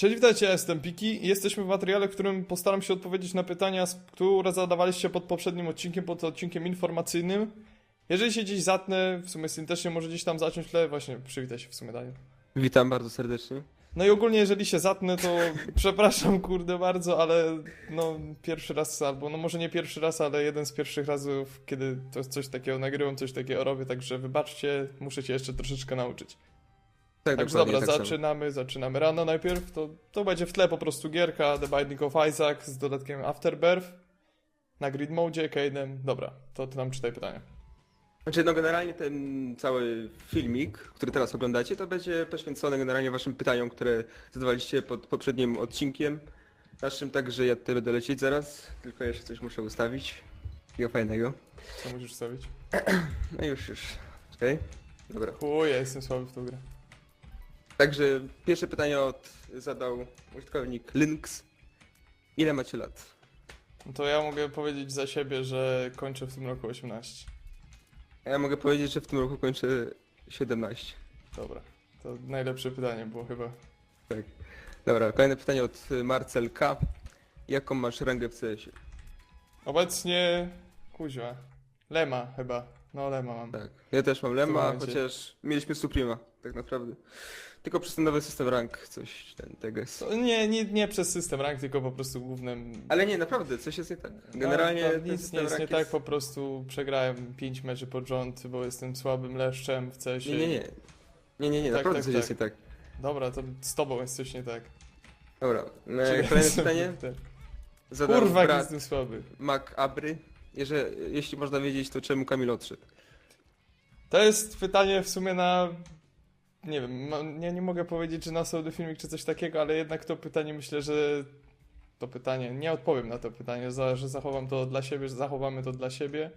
Cześć, witajcie, ja jestem Piki jesteśmy w materiale, w którym postaram się odpowiedzieć na pytania, które zadawaliście pod poprzednim odcinkiem, pod odcinkiem informacyjnym. Jeżeli się gdzieś zatnę, w sumie Syn też się może gdzieś tam zacząć tle, właśnie przywitaj się w sumie Daniel. Witam bardzo serdecznie. No i ogólnie jeżeli się zatnę, to przepraszam kurde bardzo, ale no pierwszy raz, albo no może nie pierwszy raz, ale jeden z pierwszych razów, kiedy to coś takiego nagrywam, coś takiego robię, także wybaczcie, muszę się jeszcze troszeczkę nauczyć. Tak, Także dobra, tak samo. zaczynamy, zaczynamy rano najpierw, to, to będzie w tle po prostu gierka The Binding of Isaac z dodatkiem Afterbirth na grid mode, Kade'em, dobra, to ty nam czytaj pytanie. Znaczy, no generalnie ten cały filmik, który teraz oglądacie, to będzie poświęcony generalnie waszym pytaniom, które zadawaliście pod poprzednim odcinkiem naszym, także ja tutaj będę lecieć zaraz, tylko jeszcze coś muszę ustawić. Takiego fajnego. Co musisz stawić? No już, już. Okej. Dobra. Chuj, ja jestem słaby w tą grę. Także pierwsze pytanie od zadał użytkownik Lynx. Ile macie lat? No to ja mogę powiedzieć za siebie, że kończę w tym roku 18. Ja mogę powiedzieć, że w tym roku kończę 17. Dobra, to najlepsze pytanie było chyba. Tak. Dobra, kolejne pytanie od y, Marcel K. Jaką masz rangę w CS-ie? Obecnie, kuźwa, Lema chyba, no Lema mam. Tak. Ja też mam momencie. chociaż mieliśmy Suprema, tak naprawdę. Tylko przez ten nowy system rank coś ten tego jest. To nie, nie, nie przez system rank, tylko po prostu głównym Ale nie, naprawdę, coś jest nie tak. Generalnie No, to nic nie jest nie rank tak, po prostu przegrałem 5 meczy pod rząd, bo jestem słabym leszczem w CS. Nie, nie, nie. Nie, nie, nie, Tak, naprawdę tak, coś tak. jest nie tak. Dobra, to z tobą jest coś nie tak. Dobra, Czekaj, kolejne pytanie. Zadał Kurwa, brat jestem słaby. Mac Abry. Jeżeli, jeśli można wiedzieć, to czemu Kamil odszedł? To jest pytanie w sumie na... Nie wiem, ma- ja nie mogę powiedzieć, czy na solo filmik, czy coś takiego, ale jednak to pytanie myślę, że to pytanie, nie odpowiem na to pytanie, za, że zachowam to dla siebie, że zachowamy to dla siebie.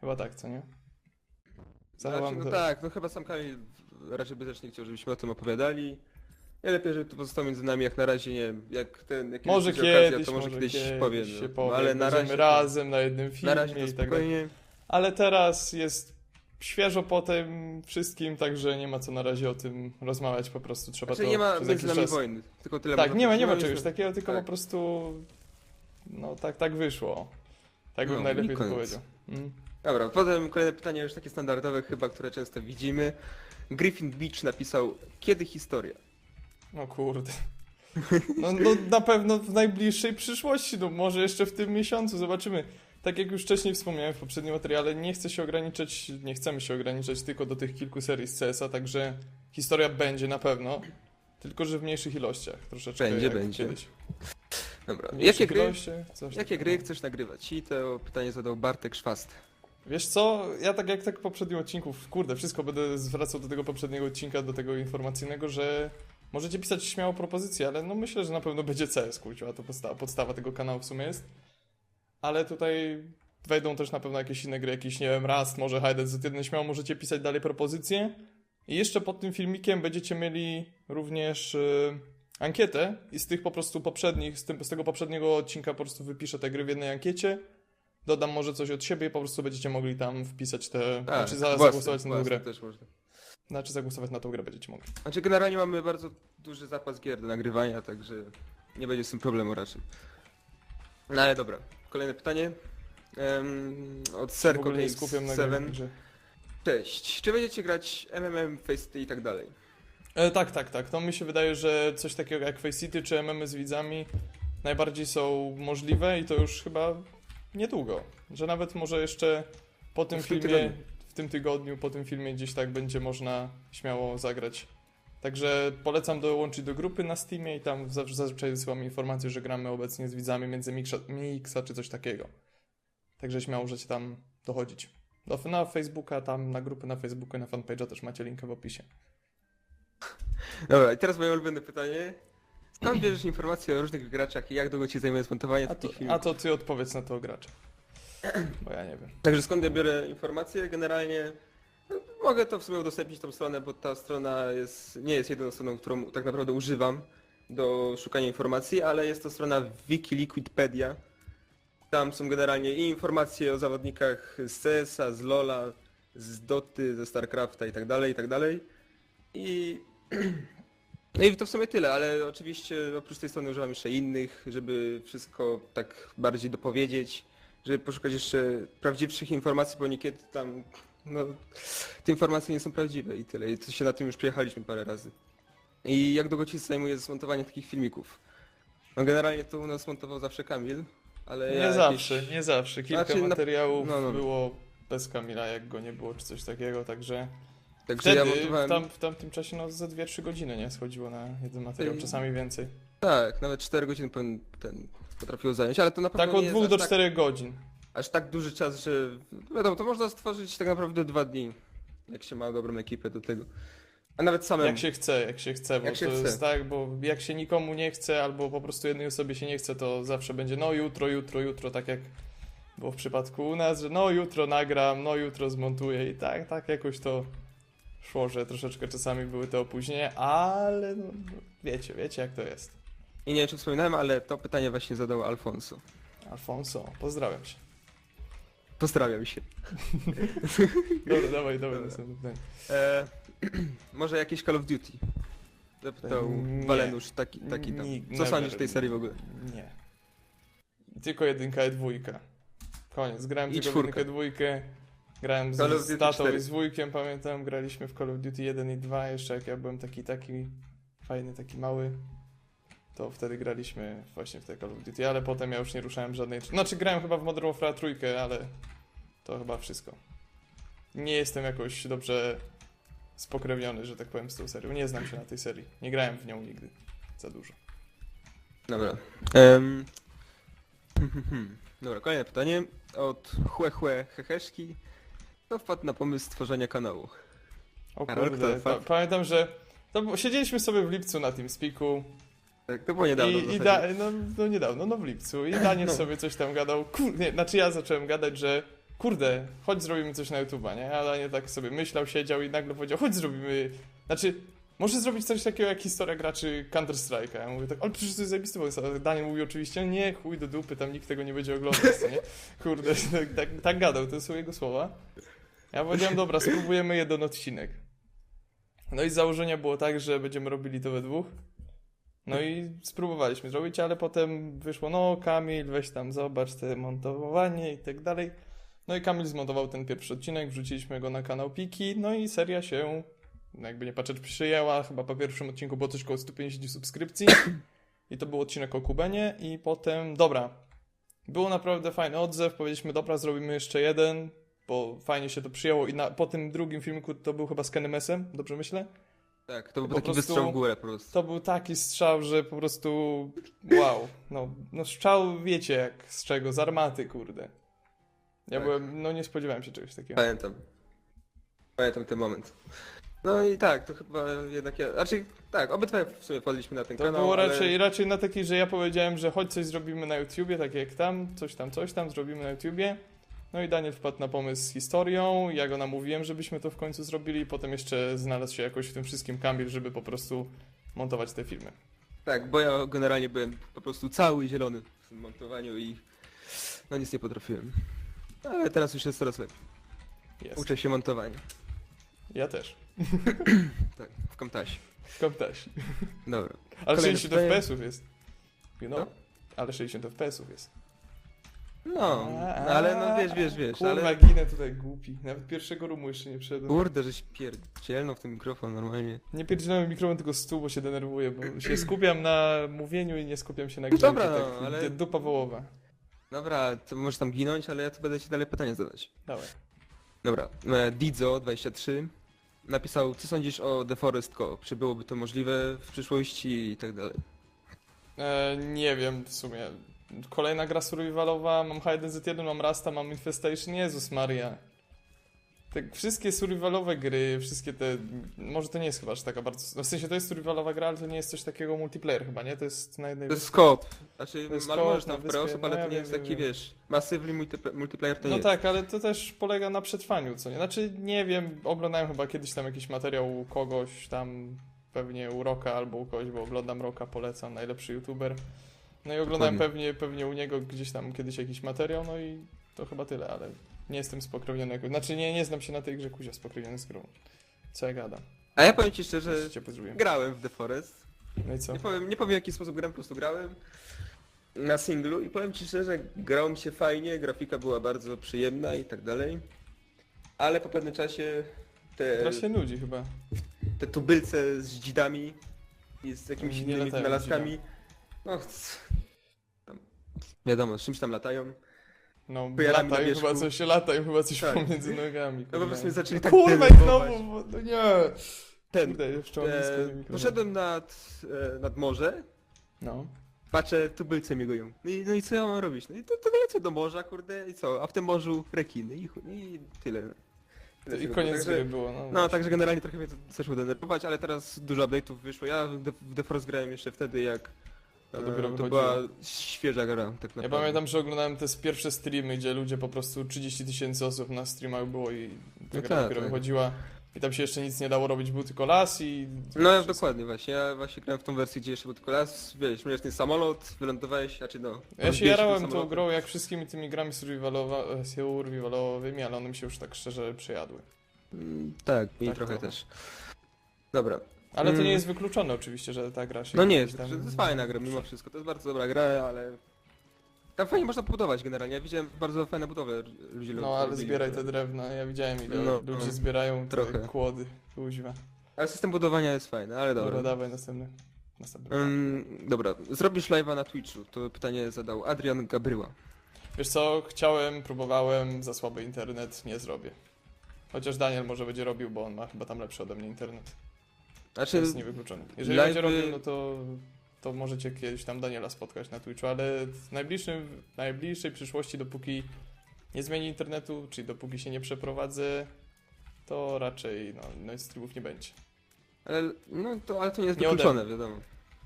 Chyba tak, co nie? Zachowamy Znaczy, no to. tak, no chyba sam Kamil raczej by też nie chciał, żebyśmy o tym opowiadali. Nie lepiej, żeby to pozostało między nami, jak na razie nie jak ten, jak Może będzie okazja, kiedyś, to może, kiedyś, kiedyś powiem. się no. ale na razie, razem na jednym na filmie razie to i tak dalej. Ale teraz jest świeżo po tym wszystkim, także nie ma co na razie o tym rozmawiać, po prostu trzeba Znaczy to nie ma między nami czas... wojny, tylko tyle Tak, nie ma, nie ma czegoś takiego, tylko tak. po prostu no tak, tak wyszło. Tak bym No, najlepiej i to powiedział. Mm. Dobra, potem kolejne pytanie już takie standardowe chyba, które często widzimy. Griffin Beach napisał, kiedy historia? No kurde. No, no na pewno w najbliższej przyszłości, no może jeszcze w tym miesiącu, zobaczymy. Tak jak już wcześniej wspomniałem w poprzednim materiale, nie chcę się ograniczać, nie chcemy się ograniczać tylko do tych kilku serii z CS-a, także historia będzie na pewno, tylko że w mniejszych ilościach troszeczkę Będzie, będzie. kiedyś. Dobra, jakie gry, ilościach, jakie takiego. gry chcesz nagrywać? I to pytanie zadał Bartek Szwast. Wiesz co, ja tak jak tak w poprzednim odcinku, kurde, wszystko będę zwracał do tego poprzedniego odcinka, do tego informacyjnego, że możecie pisać śmiało propozycje, ale no myślę, że na pewno będzie CS, kurczę, a to podstawa, podstawa tego kanału w sumie jest. Ale tutaj wejdą też na pewno jakieś inne gry, jakiś, nie wiem, Rust, może Hide z 1 śmiało możecie pisać dalej propozycje. I jeszcze pod tym filmikiem będziecie mieli również y, ankietę i z tych po prostu poprzednich, z, tym, z tego poprzedniego odcinka po prostu wypiszę te gry w jednej ankiecie. Dodam może coś od siebie i po prostu będziecie mogli tam wpisać te. znaczy za, Tak, własne, zagłosować na tą własne grę. też można. Znaczy zagłosować na tą grę będziecie mogli. Znaczy generalnie mamy bardzo duży zapas gier do nagrywania, także nie będzie z tym problemu raczej. No ale dobra, kolejne pytanie. Od Serko ogóle nie skupiam na 7. grze. Cześć, czy będziecie grać MMM, Faceit i tak dalej? E, tak, tak, tak. To mi się wydaje, że coś takiego jak Face City czy MM z widzami najbardziej są możliwe i to już chyba niedługo. Że nawet może jeszcze po tym W tym filmie, tygodniu. w tym tygodniu, po tym filmie gdzieś tak będzie można śmiało zagrać. Także polecam dołączyć do grupy na Steamie i tam zazwyczaj wysyłam informację, że gramy obecnie z widzami między mixa, mixa czy coś takiego. Także śmiało możecie tam dochodzić. Do, na Facebooka, tam na grupy na Facebooku i na fanpage'a też macie linkę w opisie. Dobra, i teraz moje ulubione pytanie. Skąd bierzesz informacje o różnych graczach i jak długo ci zajmuje zmontowanie A to, takich filmów? a to ty odpowiedz na to gracza. Bo ja nie wiem. Także skąd ja biorę informacje? Generalnie mogę to w sumie udostępnić tą stronę, bo ta strona jest, nie jest jedyną stroną, którą tak naprawdę używam do szukania informacji, ale jest to strona Wikiliquidpedia. Tam są generalnie i informacje o zawodnikach z CS-a, z LoL'a, z Doty, ze StarCrafta i tak dalej, i tak dalej. I No i to w sumie tyle, ale oczywiście oprócz tej strony używam jeszcze innych, żeby wszystko tak bardziej dopowiedzieć, żeby poszukać jeszcze prawdziwszych informacji, bo niekiedy tam, no, te informacje nie są prawdziwe i tyle. I to się na tym już przyjechaliśmy parę razy. I jak długo ci zajmuje zmontowanie takich filmików? No generalnie to u nas montował zawsze Kamil, ale Nie ja jakieś- zawsze, nie zawsze. Kilka Znaczy, na- materiałów no, no. było bez Kamila, jak go nie było, czy coś takiego, także Także wtedy, ja montowałem... w, tam, w tamtym czasie, no ze 2-3 godziny, nie? Schodziło na jeden materiał, czasami więcej. Tak, nawet 4 godziny ten, ten potrafiło zająć, ale to na pewno Tak od nie 2 jest do aż tak 4 godzin. Aż tak duży czas, że wiadomo, to można stworzyć tak naprawdę dwa dni, jak się ma dobrą ekipę do tego. A nawet samemu. Jak się chce, jak się chce, bo Jak się to chce. jest tak, bo jak się nikomu nie chce, albo po prostu jednej osobie się nie chce, to zawsze będzie no jutro, jutro, jutro, tak jak było w przypadku u nas, że no jutro nagram, no jutro zmontuję i tak, tak jakoś to szło, że troszeczkę czasami były te opóźnienia, ale no, wiecie, wiecie jak to jest. I nie wiem, czy wspominałem, ale to pytanie właśnie zadał Alfonso. Alfonso, pozdrawiam cię. Pozdrawiam się. Dobra, dawaj, dawaj następne pytanie. E, może jakieś Call of Duty? Zapytał Nie. Walenusz, taki, taki tam. Ni- Co never. sądzisz o tej serii w ogóle? Nie. Tylko jedynka i dwójka. Koniec. Grałem I tylko w jedynkę, dwójkę. Grałem Call of z, z tatą 4. i z wujkiem, pamiętam. Graliśmy w Call of Duty 1 i 2, jeszcze jak ja byłem taki, taki fajny, taki mały. To wtedy graliśmy właśnie w te Call of Duty, ale potem ja już nie ruszałem żadnej... Znaczy grałem chyba w Modern Warfare trójkę, ale to chyba wszystko. Nie jestem jakoś dobrze spokrewniony, że tak powiem, z tą serią. Nie znam się na tej serii. Nie grałem w nią nigdy. Za dużo. Dobra. Em, Dobra, kolejne pytanie. Od Chłe Chłe Heheszki. Kto wpadł na pomysł stworzenia kanału? O Karol, kurde, pa, pamiętam, że to, siedzieliśmy sobie w lipcu na tym spiku Tak, to było niedawno. i, i da, no, no niedawno, no w lipcu i Daniel No. sobie coś tam gadał, kurde, znaczy ja zacząłem gadać, że kurde, chodź zrobimy coś na YouTube'a, nie? A Daniel tak sobie myślał, siedział i nagle powiedział, chodź zrobimy, znaczy może zrobić coś takiego jak historia graczy Counter Strike'a. Ja mówię tak, ale przecież to jest zajebisty pomysł. Daniel mówi oczywiście, nie, chuj do dupy, tam nikt tego nie będzie oglądać, nie? Kurde, tak, tak, tak gadał, to są jego słowa. Ja powiedziałem, dobra, spróbujemy jeden odcinek. No i z założenia było tak, że będziemy robili to we dwóch. No i spróbowaliśmy zrobić, ale potem wyszło, no Kamil, weź tam zobacz te montowanie i tak dalej. No i Kamil zmontował ten pierwszy odcinek, wrzuciliśmy go na kanał Piki, no i seria się, jakby nie patrzeć, przyjęła. Chyba po pierwszym odcinku było coś około 150 subskrypcji. I to był odcinek o Kubenie i potem, dobra, było naprawdę fajny odzew, powiedzieliśmy, dobra, zrobimy jeszcze jeden, bo fajnie się to przyjęło i na, po tym drugim filmiku to był chyba z KNMS-em, dobrze myślę? Tak, to był po taki prostu- wystrzał w górę po prostu. To był taki strzał, że po prostu wow, no, no strzał wiecie jak z czego, z armaty, kurde. Ja Tak. byłem, no nie spodziewałem się czegoś takiego. Pamiętam. Pamiętam ten moment. No i tak, to chyba jednak ja... Znaczy, tak, obydwaj w sumie wpadliśmy na ten To kanał, było ale... raczej, raczej na takiej, że ja powiedziałem, że chodź coś zrobimy na YouTubie, tak jak tam, coś tam, coś tam, zrobimy na YouTubie. No i Daniel wpadł na pomysł z historią, ja go namówiłem, żebyśmy to w końcu zrobili, potem jeszcze znalazł się jakoś w tym wszystkim Kamil, żeby po prostu montować te filmy. Tak, bo ja generalnie byłem po prostu cały zielony w tym montowaniu i no nic nie potrafiłem. Ale teraz już jest coraz lepiej. Jest. Uczę się montowania. Ja też. Tak, w Camtasie. Koptasi. Dobra. Ale Kolejne 60 pytanie. FPS-ów jest. You know? No. Ale 60 FPS-ów jest. No, ale no wiesz, wiesz, wiesz, Kurwa, ale... ginę tutaj głupi. Nawet pierwszego rumu jeszcze nie wszedłem. Kurde, żeś pierdzielnął w ten mikrofon normalnie. Nie pierdzielałem mikrofon, tylko stół, bo się denerwuję, bo się skupiam na mówieniu i nie skupiam się na grze. Dobra, tak, no, ale- d- Dupa wołowa. Dobra, to możesz tam ginąć, ale ja tu będę ci dalej pytania zadać. Dawaj. Dobra, e, Didzo23 napisał, co sądzisz o The Forest Co? Czy byłoby to możliwe w przyszłości i tak dalej? E, nie wiem w sumie. Kolejna gra survivalowa, mam H1Z1, mam Rasta, mam Infestation, Jezus Maria. Te wszystkie survivalowe gry, wszystkie te... Może to nie jest chyba aż taka bardzo... No w sensie to jest survivalowa gra, ale to nie jest coś takiego multiplayer chyba, nie? To jest na jednej... To jest skop. Znaczy, To jest w osób, no ale to nie wiem, jest taki, wiesz, masywny multipl- multiplayer to nie No jest. tak, ale to też polega na przetrwaniu, co nie? Znaczy, nie wiem, oglądałem chyba kiedyś tam jakiś materiał u kogoś tam, pewnie u Roka albo u kogoś, bo oglądam Roka, polecam, najlepszy youtuber. No i oglądałem Dokładnie. pewnie, pewnie u niego gdzieś tam kiedyś jakiś materiał, no i to chyba tyle, ale nie jestem spokrewniony. Znaczy, nie, nie znam się na tej grze, kuzia spokrewniony z grą. Co ja gadam? A ja powiem ci szczerze, Cię pozdrowiłem. grałem w The Forest. No i co? Nie powiem, nie powiem w jaki sposób grałem, po prostu grałem na singlu i powiem ci szczerze, grało mi się fajnie, grafika była bardzo przyjemna i tak dalej. Ale po pewnym czasie te, Teraz się nudzi chyba. te tubylce z dzidami i z jakimiś Nie innymi latają wynalazkami. No, c- tam, wiadomo, z czymś tam latają. No, Pojarami na latają wierzchu. chyba coś, latają chyba coś Tak. pomiędzy nogami. No po prostu mnie zaczęli tak Kurwa, i denerwować. znowu, bo- no nie! Ten, Kurde, blisko e, poszedłem nad, e, nad morze, No. patrzę, tubylce miegują. No i, no i co ja mam robić? No i to, to lecę do morza, kurde, i co? A w tym morzu rekiny i, i tyle. Tyle I tego. koniec Także- gry było, no. No, właśnie. także generalnie trochę mnie to zaczęło denerwować, ale teraz dużo update'ów wyszło. Ja w The- w The Force grałem jeszcze wtedy, jak To e, dopiero to była świeża gra, tak naprawdę. Ja pamiętam, że oglądałem te pierwsze streamy, gdzie ludzie po prostu 30 tysięcy osób na streamach było i ta No gra tak, dopiero tak. wychodziła. I tam się jeszcze nic nie dało robić, był tylko las i... No wszystko. dokładnie właśnie, ja właśnie grałem w tą wersję, gdzie jeszcze był tylko las, wiesz, miałeś ten samolot, wylądowałeś, znaczy no... Ja się jarałem tą grą jak wszystkimi tymi grami survivalowymi, ale one mi się już tak szczerze przejadły. Mm, Tak, mi Tak trochę trochę. też. Dobra. Ale to Mm. nie jest wykluczone oczywiście, że ta gra się... No nie, tam- to jest fajna gra mimo wszystko, to jest bardzo dobra gra, ale... Tam fajnie można budować generalnie, ja widziałem bardzo fajne budowle ludzie No ale robili. zbieraj te drewna, ja widziałem ile No, ludzie no. zbierają te Trochę. kłody, kuźwa. Ale system budowania jest fajny, ale Dobra, dobra. dawaj następny. następny. Ym, dobra, zrobisz live'a na Twitchu, to pytanie zadał Adrian Gabryła. Wiesz co, chciałem, próbowałem, za słaby internet, nie zrobię. Chociaż Daniel może będzie robił, bo on ma chyba tam lepszy ode mnie internet. To Znaczy, jest niewykluczone. Jeżeli live'y- będzie robił, no to, to możecie kiedyś tam Daniela spotkać na Twitchu, ale w najbliższym, w najbliższej przyszłości, dopóki nie zmieni internetu, czyli dopóki się nie przeprowadzę, to raczej no, no streamów nie będzie. ale, no, to, ale to nie jest Nie wykluczone, wiadomo.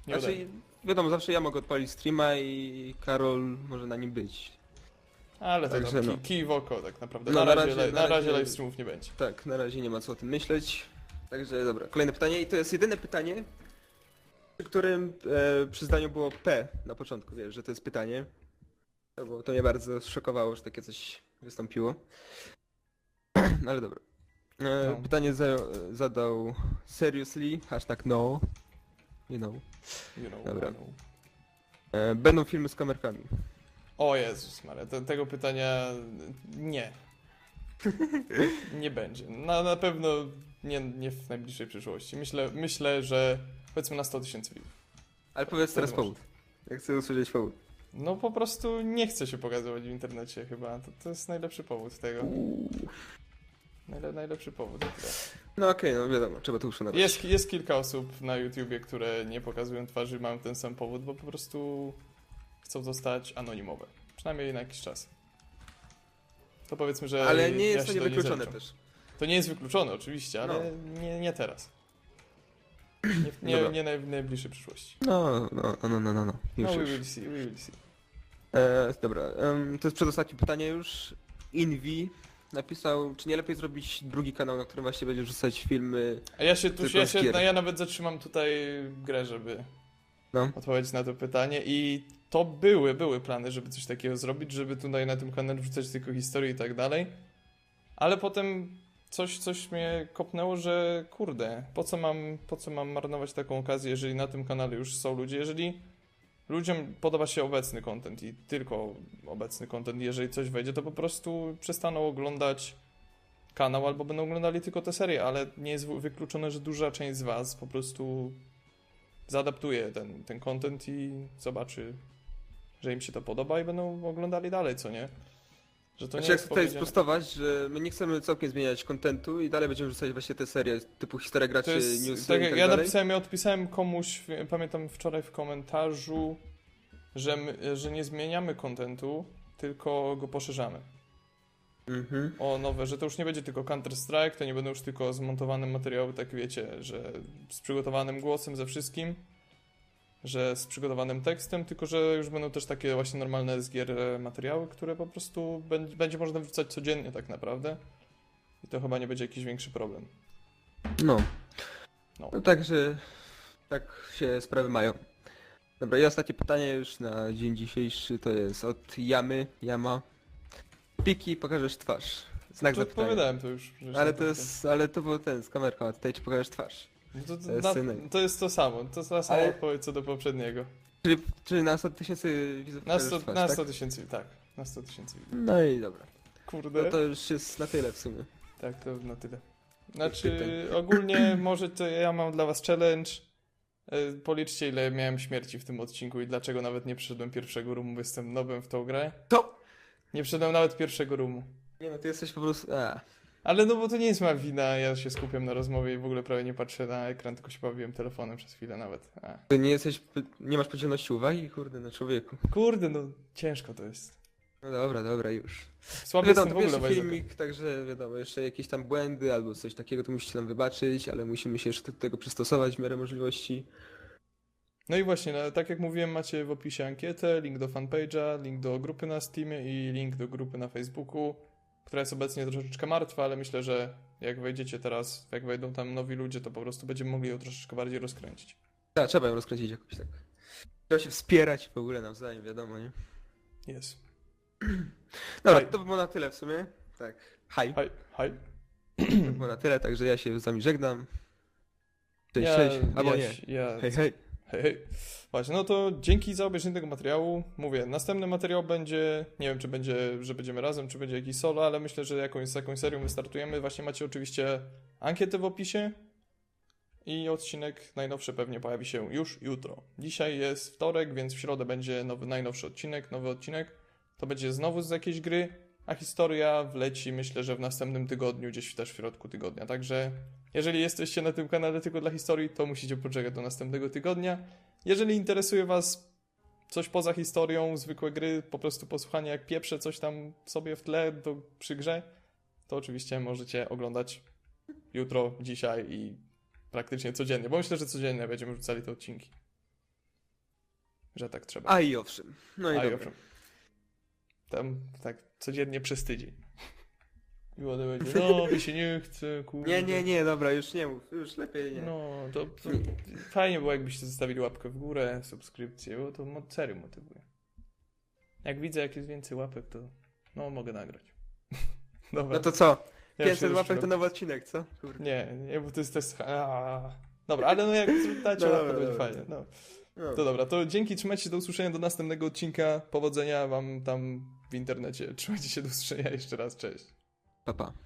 Nie Znaczy, wiadomo, zawsze ja mogę odpalić streama i Karol może na nim być. Ale to Także no, no. ki, kij w oko tak naprawdę. No, na, na razie, razie- na na razie razie- live streamów nie będzie. Tak, na razie nie ma co o tym myśleć. Także dobra, kolejne pytanie i to jest jedyne pytanie, przy którym e, przy zdaniu było P na początku, wiesz, że to jest pytanie. To, było, to mnie bardzo szokowało, że takie coś wystąpiło. Ale dobra. E, No. Pytanie za, zadał Seriously, hashtag no. You know. You know, Dobra. I know. E, Będą filmy z kamerkami. O Jezus Maria, te, tego pytania nie. Nie będzie. Na, na pewno nie, nie w najbliższej przyszłości. Myślę, myślę, że powiedzmy na 100 tysięcy widzów. Ale powiedz teraz powód. Ja chcę usłyszeć powód. No po prostu nie chcę się pokazywać w internecie chyba. To, to jest najlepszy powód tego. Najle, najlepszy powód. tyle. No okej, no wiadomo, trzeba to uszanować. Jest, jest kilka osób na YouTubie, które nie pokazują twarzy, mają ten sam powód, bo po prostu chcą zostać anonimowe. Przynajmniej na jakiś czas. To powiedzmy, że. Ale nie ja jest to niewykluczone zaliczam. też. To nie jest wykluczone oczywiście, ale nie, nie teraz. Nie, w- nie, Dobra. nie naj, w najbliższej przyszłości. No, no, no, no, no, no. Już, No we już. will see, we will see. E, dobra, em, to jest przedostatnie pytanie już. Invi napisał, czy nie lepiej zrobić drugi kanał, na którym właśnie będzie wrzucać filmy. A ja się tu, Tylko ja, z się, gier. no, ja nawet zatrzymam tutaj grę, żeby No. odpowiedzieć na to pytanie i to były, były plany, żeby coś takiego zrobić, żeby tutaj na tym kanale wrzucać tylko historię i tak dalej, ale potem coś, coś mnie kopnęło, że kurde, po co mam, po co mam marnować taką okazję, jeżeli na tym kanale już są ludzie, jeżeli ludziom podoba się obecny content i tylko obecny content, jeżeli coś wejdzie, to po prostu przestaną oglądać kanał albo będą oglądali tylko te serie, ale nie jest wy- wykluczone, że duża część z was po prostu zaadaptuje ten, ten content i zobaczy, że im się to podoba i będą oglądali dalej, co nie? Że to Znaczy, nie jak jest tutaj powiedziane- sprostować, że my nie chcemy całkiem zmieniać kontentu i dalej będziemy wrzucać właśnie te serie typu historia To graczy, jest, newsy tak i jak tak ja dalej. napisałem, ja odpisałem komuś, w- pamiętam wczoraj w komentarzu, że, my, że nie zmieniamy kontentu, tylko go poszerzamy. Mhm. o nowe, że to już nie będzie tylko Counter-Strike, to nie będą już tylko zmontowane materiały, tak wiecie, że z przygotowanym głosem, ze wszystkim, że z przygotowanym tekstem, tylko że już będą też takie właśnie normalne z gier e, materiały, które po prostu będzie, będzie można wrzucać codziennie tak naprawdę. I to chyba nie będzie jakiś większy problem. No. No. no. Także tak się sprawy mają. Dobra, i ostatnie pytanie już na dzień dzisiejszy to jest od Jamy, Jama. Piki, pokażesz twarz. Znak To zapytania. odpowiadałem to już. Ale to jest, ale to był ten z kamerką, a tutaj ci pokażesz twarz. To, to, E, na, to jest to samo, to jest ta sama Ale- odpowiedź co do poprzedniego. Czyli, czyli na 100 tysięcy widzów Na możesz 100 trwać, na tak? 100 tysięcy, tak. Na 100 tysięcy. No i dobra. Kurde. No to już jest na tyle w sumie. Tak, to na tyle. Znaczy, ogólnie może to ja mam dla was challenge. E, Policzcie ile miałem śmierci w tym odcinku i dlaczego nawet nie przeszedłem pierwszego roomu, bo jestem nobem w tą grę. To! Nie przeszedłem nawet pierwszego roomu. Nie no, ty jesteś po prostu... A. Ale no bo to nie jest moja wina, ja się skupiam na rozmowie i w ogóle prawie nie patrzę na ekran, tylko się bawiłem telefonem przez chwilę nawet. A. Ty nie jesteś... Nie masz podzielności uwagi? Kurde, na człowieku. Kurde, no ciężko to jest. No dobra, dobra, już. Słaby Wiadomo, to pierwszy filmik, także wiadomo, jeszcze jakieś tam błędy albo coś takiego to musicie nam wybaczyć, ale musimy się jeszcze do tego przystosować w miarę możliwości. No i właśnie, no, tak jak mówiłem, macie w opisie ankietę, link do fanpage'a, link do grupy na Steamie i link do grupy na Facebooku, która jest obecnie troszeczkę martwa, ale myślę, że jak wejdziecie teraz, jak wejdą tam nowi ludzie, to po prostu będziemy mogli ją troszeczkę bardziej rozkręcić. Tak, trzeba ją rozkręcić jakoś tak. Trzeba się wspierać w ogóle nawzajem, wiadomo, nie? Jest. Dobra, Hej. to by było na tyle w sumie. Tak. Hej. Hej, hej. To by było na tyle, także ja się z wami żegnam. Cześć, Ja- cześć. Albo ja, nie. Ja, Hej, hej. Hej, hej. Właśnie, no to dzięki za obejrzenie tego materiału. Mówię, następny materiał będzie, nie wiem czy będzie, że będziemy razem, czy będzie jakiś solo, ale myślę, że jakąś, z jakąś serią wystartujemy. Właśnie macie oczywiście ankietę w opisie i odcinek najnowszy pewnie pojawi się już jutro. Dzisiaj jest wtorek, więc w środę będzie nowy, najnowszy odcinek, nowy odcinek. To będzie znowu z jakiejś gry, a historia wleci myślę, że w następnym tygodniu, gdzieś też w środku tygodnia. Także jeżeli jesteście na tym kanale tylko dla historii, to musicie poczekać do następnego tygodnia. Jeżeli interesuje Was coś poza historią, zwykłe gry, po prostu posłuchanie jak pieprze coś tam sobie w tle do, przy grze, to oczywiście możecie oglądać jutro, dzisiaj i praktycznie codziennie, bo myślę, że codziennie będziemy rzucali te odcinki. Że tak trzeba. A i owszem. No i A, dobra. owszem. Tam tak codziennie przez tydzień. I ładnie będzie, no mi się nie chce, kurde. Nie, nie, nie, dobra, już nie mów. Już lepiej nie. No, to, to fajnie było, jakbyście zostawili łapkę w górę, subskrypcję, bo to serio motywuje. Jak widzę, jak jest więcej łapek, to no, mogę nagrać. Dobra. No to co? ja już 500 się łapek to nowy odcinek, co? Kurde. Nie, nie, bo to jest też... Dobra, ale no jak dacie No łapkę, to będzie fajnie. No. No. To dobra, to dzięki, trzymajcie się, do usłyszenia do następnego odcinka. Powodzenia wam tam w internecie. Trzymajcie się, do usłyszenia jeszcze raz, cześć. Pa, pa.